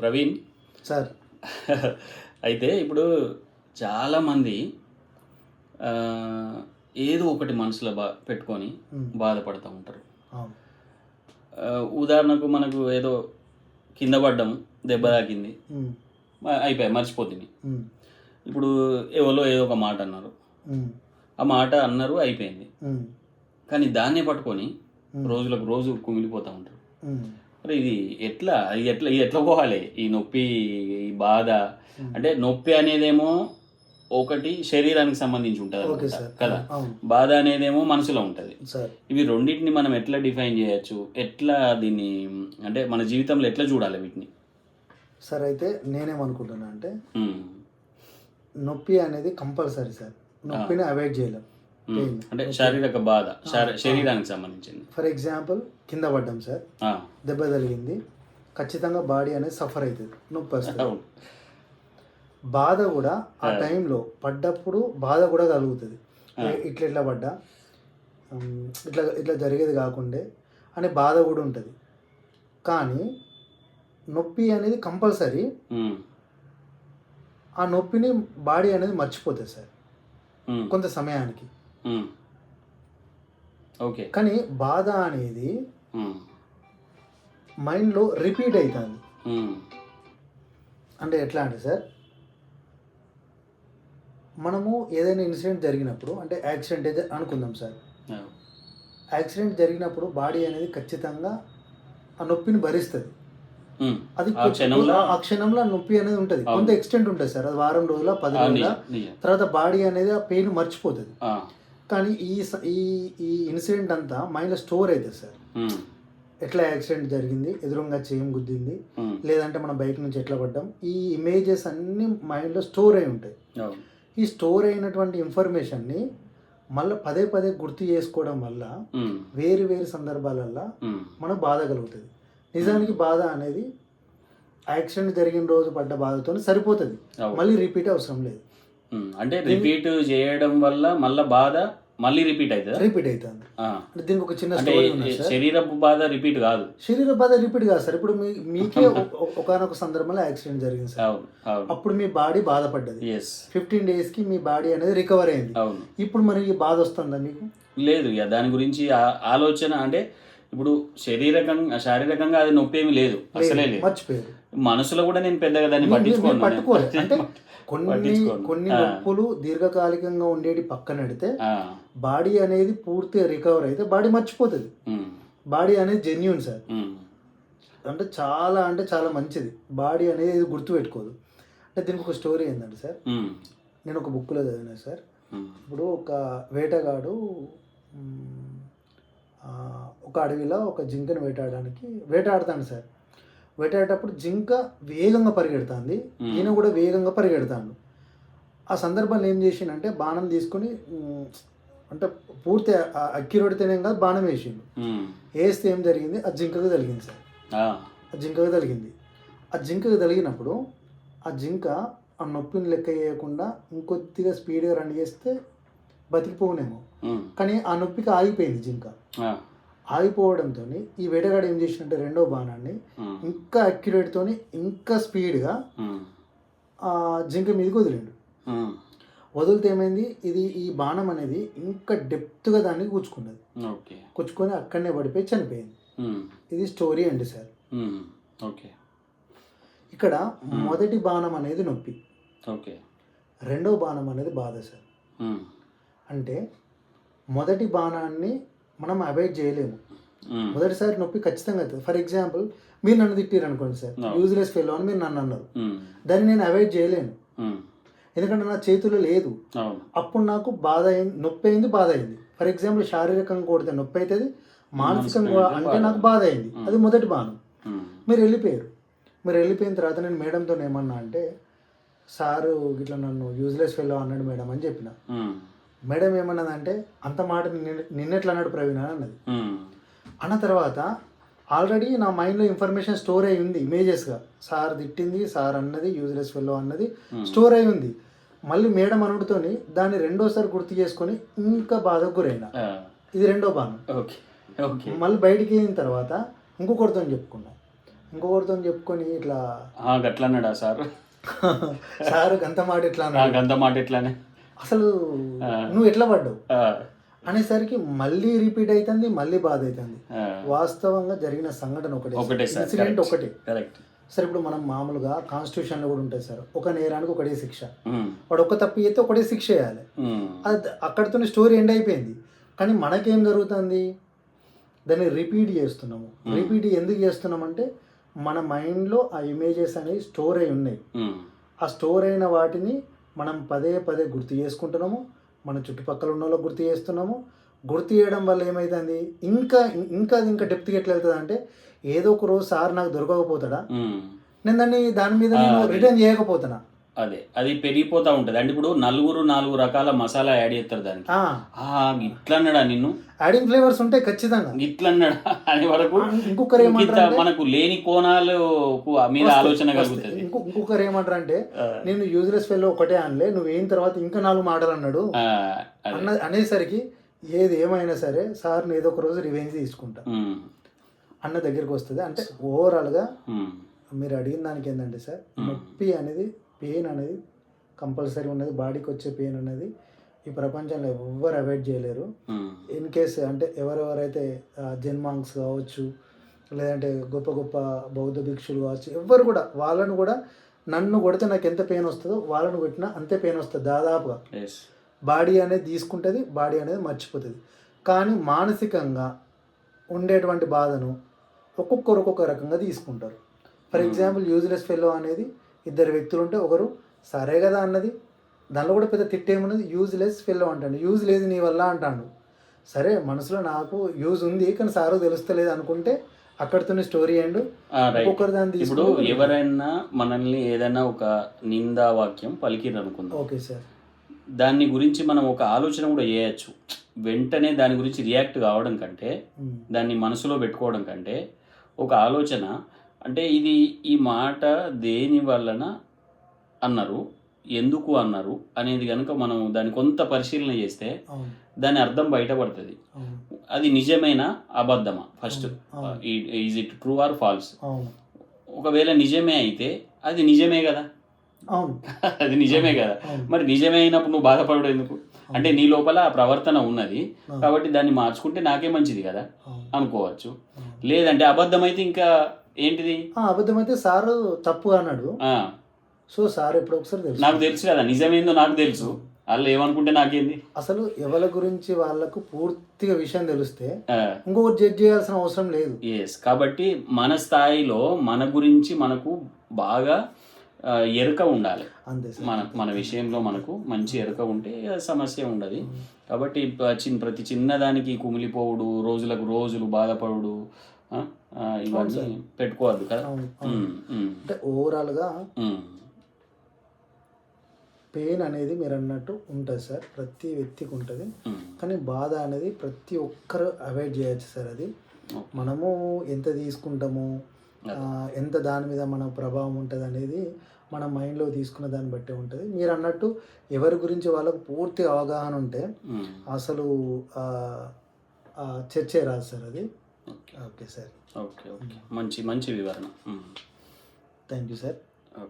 Praveen. Sir. అయితే ఇప్పుడు చాలామంది ఏదో ఒకటి మనసులో బా పెట్టుకొని. బాధపడుతూ ఉంటారు. ఉదాహరణకు మనకు ఏదో కింద పడ్డం దెబ్బ తాకింది అయిపోయాయి మర్చిపోతుంది. ఇప్పుడు ఎవరో ఏదో ఒక మాట అన్నారు. ఆ మాట అన్నారు అయిపోయింది. కానీ దాన్నే పట్టుకొని. రోజులకు రోజు కుమిలిపోతూ ఉంటారు. ఇది ఎట్లా? ఇది ఎట్లా ఇది ఎట్లా పోవాలి? ఈ నొప్పి ఈ బాధ. అంటే నొప్పి అనేదేమో ఒకటి శరీరానికి సంబంధించి ఉంటుంది కదా? బాధ అనేదేమో మనసులో ఉంటుంది. ఇవి రెండింటిని మనం ఎట్లా డిఫైన్ చేయొచ్చు? ఎట్లా దీన్ని అంటే మన జీవితంలో ఎట్లా చూడాలి వీటిని? సార్ అయితే నేనేమనుకుంటున్నా అంటే నొప్పి అనేది కంపల్సరీ సార్. నొప్పిని అవాయిడ్ చేయలేం. అంటే శారీరక బాధ శారీ- శరీరానికి సంబంధించింది. ఫర్ ఎగ్జాంపుల్ కింద పడ్డాం సార్. దెబ్బ తగిలింది. ఖచ్చితంగా బాడీ అనేది సఫర్ అవుతుంది. నొప్పి వస్తుంది. బాధ కూడా ఆ టైంలో పడ్డప్పుడు బాధ కూడా కలుగుతుంది. ఏ- ఇట్లా ఇట్లా పడ్డా? ఇట్లా ఇట్లా జరిగేది కాకుండే అనే బాధ కూడా ఉంటుంది. కానీ నొప్పి అనేది కంపల్సరీ. ఉమ్, ఆ నొప్పిని బాడీ అనేది మర్చిపోతుంది సార్. ఉమ్, కొంత సమయానికి. ఓకే కానీ బాధ అనేది ఉమ్, మైండ్లో రిపీట్ అవుతుంది ఉమ్, అంటే ఎట్లా అంటే సార్ మనము ఏదైనా ఇన్సిడెంట్ జరిగినప్పుడు అంటే యాక్సిడెంట్ అయితే అనుకుందాం సార్. యాక్సిడెంట్ జరిగినప్పుడు బాడీ అనేది ఖచ్చితంగా ఆ నొప్పిని భరిస్తుంది. అది ఆ క్షణంలో నొప్పి అనేది ఉంటుంది. కొంత ఎక్స్టెంట్ ఉంటుంది సార్. అది వారం రోజుల పది రోజుల. తర్వాత బాడీ అనేది ఆ పెయిన్ మర్చిపోతుంది. కానీ ఈ ఈ ఈ ఇన్సిడెంట్ అంతా మైండ్లో స్టోర్ అవుతుంది సార్. ఎట్లా యాక్సిడెంట్ జరిగింది ఎదురుగా చేయం గుద్దింది లేదంటే మన బైక్ నుంచి ఎట్లా పడ్డాం ఈ ఇమేజెస్ అన్నీ మైండ్లో స్టోర్ అయి ఉంటాయి. ఈ స్టోర్ అయినటువంటి ఇన్ఫర్మేషన్ని మళ్ళీ పదే పదే గుర్తు చేసుకోవడం వల్ల వేరు వేరు సందర్భాలల్లో మనకు బాధ కలుగుతుంది. నిజానికి బాధ అనేది యాక్సిడెంట్ జరిగిన రోజు పడ్డ బాధతో సరిపోతుంది. మళ్ళీ రిపీట్ అవసరం లేదు. అంటే రిపీట్ చేయడం వల్ల మళ్ళా బాధ మళ్ళీ రిపీట్ అవుతుందా? రిపీట్ అవుతుంది. అంటే దీనికి ఒక చిన్న శరీరపు బాధ రిపీట్ కాదు. శరీర బాధ రిపీట్ కాదు సార్. ఇప్పుడు మీకే ఒకనొక సందర్భంలో యాక్సిడెంట్ జరిగింది సార్. అప్పుడు మీ బాడీ బాధపడ్డది. ఫిఫ్టీన్ డేస్కి మీ బాడీ అనేది రికవర్ అయింది. అవును. ఇప్పుడు మరి ఈ బాధ వస్తుందా మీకు? లేదు ఇక దాని గురించి ఆలోచన అంటే ఇప్పుడు శరీరకంగా శారీరకంగా అది నొప్పి ఏమి లేదు. అసలే లేదు. మనసులో కూడా నేను పెద్దగా దాన్ని పట్టించుకోను. అంటే కొన్ని. కొన్ని. నొప్పులు దీర్ఘకాలికంగా ఉండేటి పక్కన పెడితే బాడీ అనేది పూర్తిగా రికవర్ అయితే బాడీ మర్చిపోతుంది. బాడీ అనేది జెన్యున్ సార్. అంటే చాలా అంటే చాలా మంచిది. బాడీ అనేది ఇది గుర్తుపెట్టుకోదు. అంటే దీనికి ఒక స్టోరీ ఏంటంటే సార్ నేను ఒక బుక్లో చదివిన సార్. ఇప్పుడు ఒక వేటగాడు ఒక అడవిలో ఒక జింకను వేటాడడానికి వేటాడుతాడు సార్. వేటాడేటప్పుడు జింక వేగంగా పరిగెడుతుంది. ఈయన కూడా వేగంగా పరిగెడతాడు. ఆ సందర్భంలో ఏం చేసిండంటే బాణం తీసుకొని అంటే పూర్తి అక్కిరొడితేనే కాదు బాణం వేసిండు. వేస్తే ఏం జరిగింది? ఆ జింకకు తగిలింది సార్. ఆ, ఆ జింకకు తగిలింది. ఆ జింకకు తగిలినప్పుడు ఆ జింక ఆ నొప్పిని లెక్క చేయకుండా ఇంకొద్దిగా స్పీడ్గా రన్ చేస్తే బతికిపోనేమో కానీ ఆ నొప్పికి ఆగిపోయింది జింక. ఆగిపోవడంతో ఈ వేటగాడు ఏం చేసినట్టే రెండో బాణాన్ని ఇంకా అక్యురేట్తో ఇంకా స్పీడ్గా జింక మీదకి వదిలిండు. వదిలితే ఏమైంది? ఇది ఈ బాణం అనేది ఇంకా డెప్త్గా దాన్ని కూర్చుకున్నది. ఓకే. కూర్చుకొని అక్కడనే పడిపోయి చనిపోయింది. ఇది స్టోరీ అండి సార్. ఓకే. ఇక్కడ మొదటి బాణం అనేది నొప్పి. ఓకే. రెండో బాణం అనేది బాధ సార్. అంటే మొదటి బాణాన్ని మనం అవాయిడ్ చేయలేము. మొదటిసారి నొప్పి ఖచ్చితంగా అవుతుంది. ఫర్ ఎగ్జాంపుల్ మీరు నన్ను తిట్టారు అనుకోండి సార్. యూజ్లెస్ ఫెయిల్ అని మీరు నన్ను అన్నారు. దాన్ని నేను అవాయిడ్ చేయలేను. ఎందుకంటే నా చేతిలో లేదు. అప్పుడు నాకు బాధ అయింది నొప్పి అయింది బాధ అయింది. ఫర్ ఎగ్జాంపుల్ శారీరకంగా కొడితే నొప్పి అవుతుంది మానసికంగా అంటే. నాకు బాధ అయింది. అది మొదటి బాణం. మీరు వెళ్ళిపోయారు. మీరు వెళ్ళిపోయిన తర్వాత నేను మేడంతో ఏమన్నా అంటే సారు ఇట్లా నన్ను యూజ్లెస్ ఫెయిల్ అన్నాడు మేడం అని చెప్పిన. మేడం ఏమన్నదంటే అంత మాట నిన్న నిన్నెట్లా అన్నాడు ప్రవీణ అని అన్నది. అన్న తర్వాత ఆల్రెడీ నా మైండ్లో ఇన్ఫర్మేషన్ స్టోర్ అయి ఉంది ఇమేజెస్గా. సార్ తిట్టింది సార్ అన్నది యూజ్లెస్ ఫెల్లో అన్నది స్టోర్ అయి ఉంది. మళ్ళీ మేడం అనుడితోని దాన్ని రెండోసారి గుర్తు చేసుకొని ఇంకా బాధకు గురైన. ఇది రెండో బాణం ఓకే ఓకే. మళ్ళీ బయటికి అయిన తర్వాత ఇంకొకరితో చెప్పుకున్నా. ఇంకొకరితో చెప్పుకొని ఇట్లా గట్లన్నాడా సార్? సారు గంత మాట ఇట్లా అన్నాడు. గంత మాట ఎట్లానే. అసలు. నువ్వు ఎట్లా పడ్డావు? అనేసరికి మళ్ళీ రిపీట్ అవుతుంది మళ్ళీ బాధ అవుతుంది వాస్తవంగా జరిగిన సంఘటన ఒకటే ఇన్సిడెంట్ ఒకటే. సార్ ఇప్పుడు మనం మామూలుగా కాన్స్టిట్యూషన్లో కూడా ఉంటుంది సార్. ఒక నేరానికి ఒకటే శిక్ష. వాడు ఒక్క తప్పు చేస్తే ఒకటే శిక్ష వేయాలి అది అక్కడితోనే స్టోరీ ఎండ్ అయిపోయింది. కానీ మనకేం జరుగుతుంది? దాన్ని రిపీట్ చేస్తున్నాము. రిపీట్ ఎందుకు చేస్తున్నామంటే మన మైండ్లో ఆ ఇమేజెస్ అనేవి స్టోర్ అయి ఉన్నాయి. ఆ స్టోర్ అయిన వాటిని మనం పదే పదే గుర్తు చేసుకుంటున్నాము మన చుట్టుపక్కల ఉన్న వాళ్ళకి గుర్తు చేస్తున్నాము గుర్తు చేయడం వల్ల ఏమవుతుంది ఇంకా ఇంకా ఇంకా డెప్త్కి ఎట్లా వెళ్తుంది అంటే ఏదో ఒక రోజు సార్ నాకు దొరకకపోతాడా. నేను దాన్ని దాని మీద నేను. రిటర్న్ చేయకపోతున్నా అదే అది పెరిగిపోతా ఉంటది. అంటే ఇప్పుడు నలుగురు నాలుగు రకాల మసాలా యాడ్ చేస్తారు దానికి. ఆ. ఇట్లన్నాడా నిన్ను? యాడింగ్ ఫ్లేవర్స్ ఉంటాయి ఖచ్చితంగా. ఇట్లన్నాడా? అనే వరకు ఇంకొకరు ఏమంటారు అంటే- మనకు లేని కోణాలు మీద ఆలోచన. కలుగుతుంది. ఇంకో ఇంకొకరు ఏమంటారు అంటే నేను యూజ్లెస్ ఫెల్లో ఒకటే అనలే నువ్వు అయిన తర్వాత ఇంకా నాలుగు మాటలు అన్నాడు. అనేసరికి ఏది ఏమైనా సరే సార్ని ఏదో ఒక రోజు రివెంజ్ తీసుకుంటా. అన్న దగ్గరికి వస్తుంది. అంటే ఓవరాల్గా ఉమ్, మీరు అడిగిన దానికి ఏంటంటే సార్. నొప్పి అనేది పెయిన్ అనేది కంపల్సరీ ఉన్నది బాడీకి వచ్చే పెయిన్ అనేది ఈ ప్రపంచంలో ఎవ్వరు అవాయిడ్ చేయలేరు. ఇన్ కేస్ అంటే ఎవరెవరైతే జన్మాంగ్స్ కావచ్చు లేదంటే గొప్ప గొప్ప బౌద్ధ భిక్షులు కావచ్చు ఎవ్వరు కూడా వాళ్ళను కూడా నన్ను కొడితే నాకు ఎంత పెయిన్ వస్తుందో వాళ్ళను కొట్టినా అంతే పెయిన్ వస్తుంది దాదాపుగా. బాడీ అనేది తీసుకుంటుంది బాడీ అనేది మర్చిపోతుంది. కానీ మానసికంగా ఉండేటువంటి బాధను ఒక్కొక్కరు ఒక్కొక్క రకంగా తీసుకుంటారు. ఫర్. ఎగ్జాంపుల్ యూజ్లెస్ ఫెల్లో అనేది ఇద్దరు వ్యక్తులు ఉంటే ఒకరు సరే కదా అన్నది. దానిలో కూడా పెద్ద తిట్టేమున్నది యూజ్లెస్ ఫెల్లో అంటాడు. యూజ్ లేదు నీ వల్ల అంటాడు. సరే మనసులో నాకు యూజ్ ఉంది కానీ సారు తెలుస్తలేదు అనుకుంటే అక్కడితోనే స్టోరీ అండ్. ఒక్కొక్కరు దాన్ని ఇప్పుడు ఎవరైనా మనల్ని ఏదైనా ఒక నిందా వాక్యం పలికిరు అనుకుందాం ఓకే సార్. దాన్ని గురించి మనం ఒక ఆలోచన కూడా చేయొచ్చు. వెంటనే దాని గురించి రియాక్ట్ కావడం కంటే దాన్ని మనసులో పెట్టుకోవడం కంటే ఒక ఆలోచన అంటే ఇది ఈ మాట దేని వలన అన్నారు? ఎందుకు అన్నారు? అనేది కనుక మనం దాని కొంత పరిశీలన చేస్తే దాని అర్థం బయటపడుతుంది. అది నిజమేనా అబద్ధమా? First. Is it true or false ఒకవేళ నిజమే అయితే అది నిజమే కదా? అది నిజమే కదా? మరి నిజమే అయినప్పుడు నువ్వు బాధపడడు ఎందుకు? అంటే నీ లోపల ఆ ప్రవర్తన ఉన్నది. కాబట్టి దాన్ని మార్చుకుంటే నాకే మంచిది కదా. అనుకోవచ్చు. లేదంటే అబద్ధం అయితే ఇంకా ఏంటిది? ఆ, అబద్ధమైతే సారు తప్పు అన్నాడు. సో సార్ ఎప్పుడు ఒకసారి తెలుసు. నాకు తెలుసు కదా నిజమేందో నాకు తెలుసు. వాళ్ళు ఏమనుకుంటే నాకేంది? అసలు ఎవరి గురించి వాళ్ళకు పూర్తిగా విషయం తెలిస్తే ఇంకొకటి జడ్జ్ చేయాల్సిన అవసరం లేదు. ఎస్ కాబట్టి మన స్థాయిలో మన గురించి మనకు బాగా ఎరుక ఉండాలి. అంతే మన మన విషయంలో మనకు మంచి ఎరుక ఉంటే సమస్య ఉండదు. కాబట్టి చిన్న ప్రతి చిన్నదానికి కుమిలిపోవుడు రోజులకు రోజులు బాధపడుడు ఇవన్నీ పెట్టుకోవద్దు కదా? అంటే ఓవరాల్గా పెయిన్ అనేది మీరు అన్నట్టు ఉంటుంది సార్. ప్రతి వ్యక్తికి ఉంటుంది. కానీ బాధ అనేది ప్రతి ఒక్కరు అవాయిడ్ చేయొచ్చు సార్ అది. మనము ఎంత తీసుకుంటాము ఎంత దాని మీద మన ప్రభావం ఉంటుంది అనేది మన మైండ్లో తీసుకున్న దాన్ని బట్టి ఉంటుంది. మీరు అన్నట్టు ఎవరి గురించి వాళ్ళకు పూర్తి అవగాహన ఉంటే అసలు చర్చే రాదు సార్ అది. Okay. Okay sir. Okay okay. మంచి మంచి వివరణ. Thank you sir.